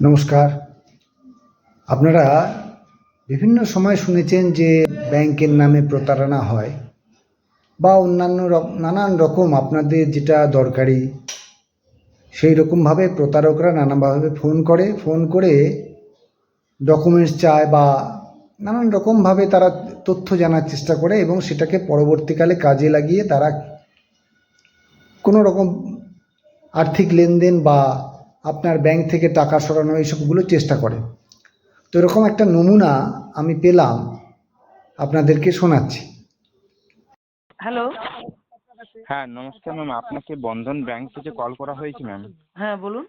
নমস্কার। আপনারা বিভিন্ন সময় শুনেছেন যে ব্যাংকের নামে প্রতারণা হয় বা অন্যান্য নানান রকম আপনাদের যেটা দরকারি, সেই রকমভাবে প্রতারকরা নানাভাবে ফোন করে ফোন করে ডকুমেন্টস চায় বা নানান রকমভাবে তারা তথ্য জানার চেষ্টা করে এবং সেটাকে পরবর্তীকালে কাজে লাগিয়ে তারা কোনো রকম আর্থিক লেনদেন বা আপনার ব্যাংক থেকে টাকা সরানো এইসবগুলো চেষ্টা করে। তো এরকম একটা নমুনা আমি পেলাম আপনাদেরকে শোনাচ্ছি। হ্যালো হ্যাঁ নমস্কার ম্যাম আপনাকে বন্ধন ব্যাংক থেকে কল করা হয়েছে ম্যাম হ্যাঁ বলুন।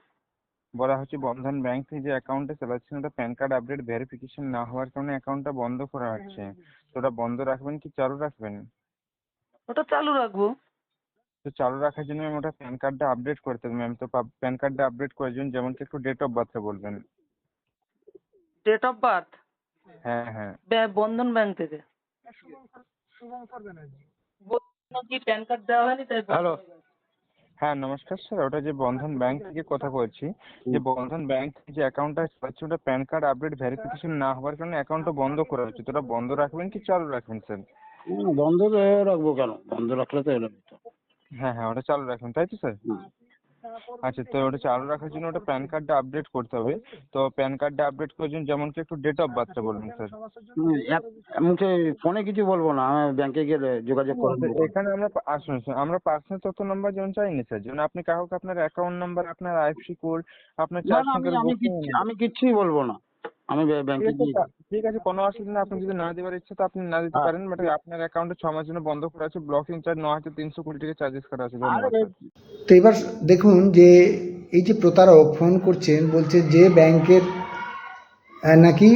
বলা হচ্ছে বন্ধন ব্যাংক থেকে যে অ্যাকাউন্টে চালাচ্ছেন ওটা প্যান কার্ড আপডেট ভেরিফিকেশন না হওয়ার কারণে অ্যাকাউন্টটা বন্ধ করা হচ্ছে। তো ওটা বন্ধ রাখবেন কি চালু রাখবেন? ওটা চালু রাখব। তো চালু রাখার জন্য ম্যাম ওটা প্যান কার্ডটা আপডেট করতে হবে ম্যাম তো প্যান কার্ডটা আপডেট করার জন্য যেমন কি একটু ডেট অফ বার্থটা বলবেন। ডেট অফ বার্থ হ্যাঁ হ্যাঁ। বন্ধন ব্যাংক থেকে। প্যান কার্ড দেওয়া হয়নি তাই হ্যালো হ্যাঁ নমস্কার স্যার। ওটা যে বন্ধন ব্যাংক থেকে কথা বলছি যে বন্ধন ব্যাংক যে অ্যাকাউন্টটা চালাচ্ছে ওটা প্যান কার্ড আপডেট ভেরিফিকেশন না হওয়ার কারণে অ্যাকাউন্টটা বন্ধ করা হচ্ছে। তো ওটা বন্ধ রাখবেন কি চালু রাখবেন স্যার? বন্ধ রাখব কেন? বন্ধ রাখলে তো তো হ্যাঁ হ্যাঁ ওটা চালু রাখবেন তাই তো স্যার? আচ্ছা তো ওটা চালু রাখার জন্য ওটা প্যান কার্ডটা আপডেট করতে হবে। তো প্যান কার্ডটা আপডেট করার জন্য যেমন কি একটু ডেট অফ বার্থটা বলবেন স্যার? এমনকি ফোনে কিছু বলব না আমি ব্যাংকে গেলে যোগাযোগ করে নেব। এখানে আমরা আসুন আমরা পার্সোনাল তথ্য নাম্বার যেমন চাইনি স্যার যেমন আপনি কাউকে আপনার অ্যাকাউন্ট নাম্বার আপনার আইএফসি কোড আপনার চার সংখ্যার আমি কিচ্ছুই বলব না। আমি ব্যাংকে ঠিক আছে গিয়ে ঠিক আছে কোনো অসুবিধা নেই। আপনি যদি না দেওয়ার ইচ্ছা তো আপনি না দিতে হ্যাঁ। পারেন বাট আপনার অ্যাকাউন্টে ছ মাসের জন্য বন্ধ করা আছে ব্লকিং চার্জ ন হাজার তিনশো কুড়ি টাকা চার্জেস করা আছে তো এবার দেখুন যে এই যে প্রতারক ফোন করছেন বলছে যে ব্যাংকের নাকি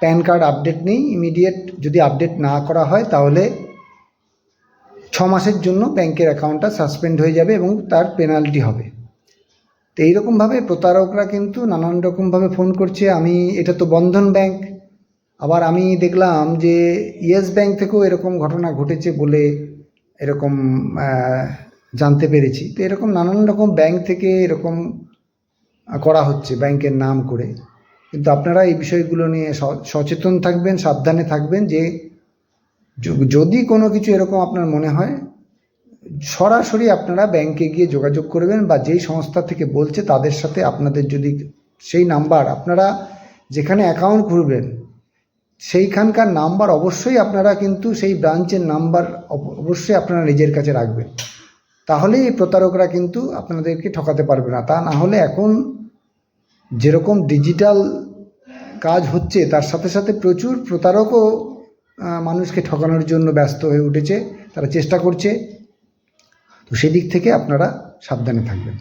প্যান কার্ড আপডেট নেই ইমিডিয়েট যদি আপডেট না করা হয় তাহলে ছ মাসের জন্য ব্যাংকের অ্যাকাউন্টটা সাসপেন্ড হয়ে যাবে এবং তার পেনাল্টি হবে। তো এইরকমভাবে প্রতারকরা কিন্তু নানান রকমভাবে ফোন করছে। আমি, এটা তো বন্ধন ব্যাংক আবার আমি দেখলাম যে ইয়েস ব্যাংক থেকেও এরকম ঘটনা ঘটেছে বলে এরকম জানতে পেরেছি। তো এরকম নানান রকম ব্যাংক থেকে এরকম করা হচ্ছে ব্যাংকের নাম করে। কিন্তু আপনারা এই বিষয়গুলো নিয়ে সচেতন থাকবেন, সাবধানে থাকবেন যে, যদি কোনো কিছু এরকম আপনার মনে হয় সরাসরি আপনারা ব্যাংকে গিয়ে যোগাযোগ করবেন বা যেই সংস্থা থেকে বলছে তাদের সাথে আপনাদের যদি সেই নাম্বার আপনারা যেখানে অ্যাকাউন্ট খুলবেন সেইখানকার নাম্বার অবশ্যই আপনারা কিন্তু সেই ব্রাঞ্চের নাম্বার অবশ্যই আপনারা নিজের কাছে রাখবেন। তাহলেই এই প্রতারকরা কিন্তু আপনাদেরকে ঠকাতে পারবে না। তা না হলে এখন যেরকম ডিজিটাল কাজ হচ্ছে, তার সাথে সাথে প্রচুর প্রতারকও মানুষকে ঠকানোর জন্য ব্যস্ত হয়ে উঠেছে। তারা চেষ্টা করছে তো সেদিক থেকে আপনারা সাবধানে থাকবেন।